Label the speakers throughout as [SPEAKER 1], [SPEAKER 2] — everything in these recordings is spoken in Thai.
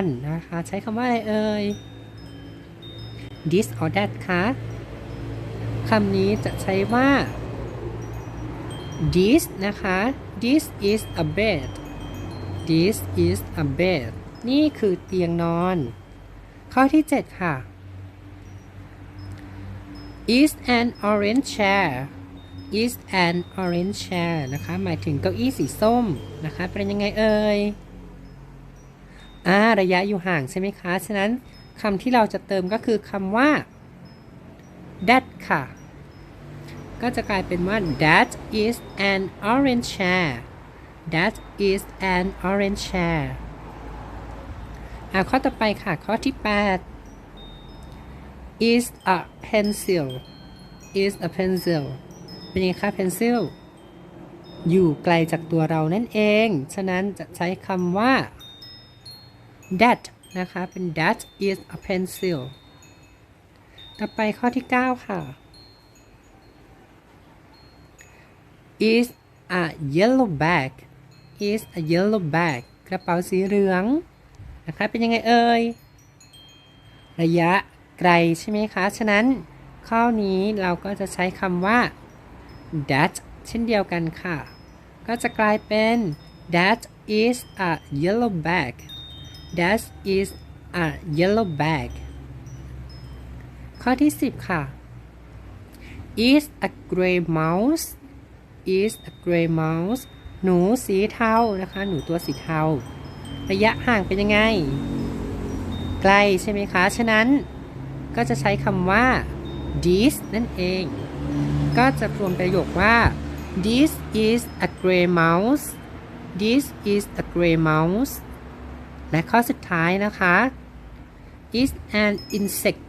[SPEAKER 1] อนนะคะ ใช้คำว่าอะไรเอ่ย this or that คะคำนี้จะใช้ว่า this นะคะ this is a bed this is a bed นี่คือเตียงนอน ข้อที่ 7 ค่ะ is an orange chair is an orange chair นะคะ หมายถึงเก้าอี้สีส้มนะคะ เป็นยังไงเอ่ย อ่าระยะอยู่ห่างใช่ไหมคะ ฉะนั้นคำที่เราจะเติมก็คือคำว่า that ค่ะ ก็จะกลายเป็นว่า that is an orange chair that is an orange chair อ่าข้อต่อไปค่ะ ข้อที่ 8 is a pencil is a pencil เป็นยังไงคะ pencil อยู่ไกลจากตัวเรานั่นเอง ฉะนั้นจะใช้คำว่า that นะคะ เป็น that is a pencil ต่อไปข้อที่ 9 ค่ะ is a yellow bag is a yellow bag กระเป๋าสีเหลืองนะคะ เป็นยังไงเอ่ย ระยะไกลใช่ไหมคะ ฉะนั้นข้อนี้เราก็จะใช้คำว่า that เช่นเดียวกันค่ะ ก็จะกลายเป็น that is a yellow bag that is a yellow bag ข้อที่ 10 ค่ะ is a gray mouse is a gray mouse หนูสีเทานะคะ หนูตัวสีเทา ระยะห่างเป็นยังไง ไกลใช่ไหมคะ ฉะนั้นก็จะใช้คำว่า this นั่นเอง ก็จะรวมประโยคว่า this is a gray mouse this is a gray mouse และข้อสุดท้ายนะคะ is an insect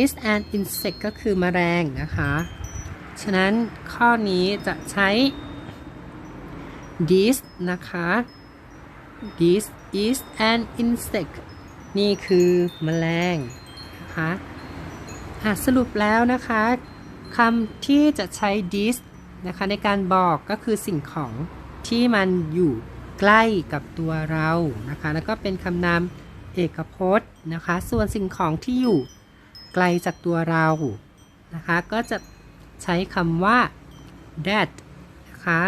[SPEAKER 1] is an insect ก็คือแมลงนะคะ ฉะนั้นข้อนี้จะใช้ this นะคะ this is an insect นี่คือแมลงนะคะะสรุปแล้วนะคะคำที่จะใช้ this นะคะในการบอกก็คือสิ่งของที่มันอยู่ ใกล้กับตัวเรานะคะ แล้วก็เป็นคำนามเอกพจน์นะคะ ส่วนสิ่งของที่อยู่ไกลจากตัวเรานะคะ ก็จะใช้คำว่า that นะคะ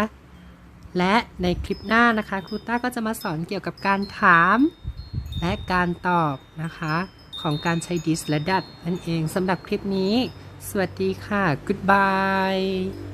[SPEAKER 1] และในคลิปหน้านะคะครูต้าก็จะมาสอนเกี่ยวกับการถาม และการตอบนะคะ ของการใช้ this และ that นั่นเองสำหรับคลิปนี้ สวัสดีค่ะ goodbye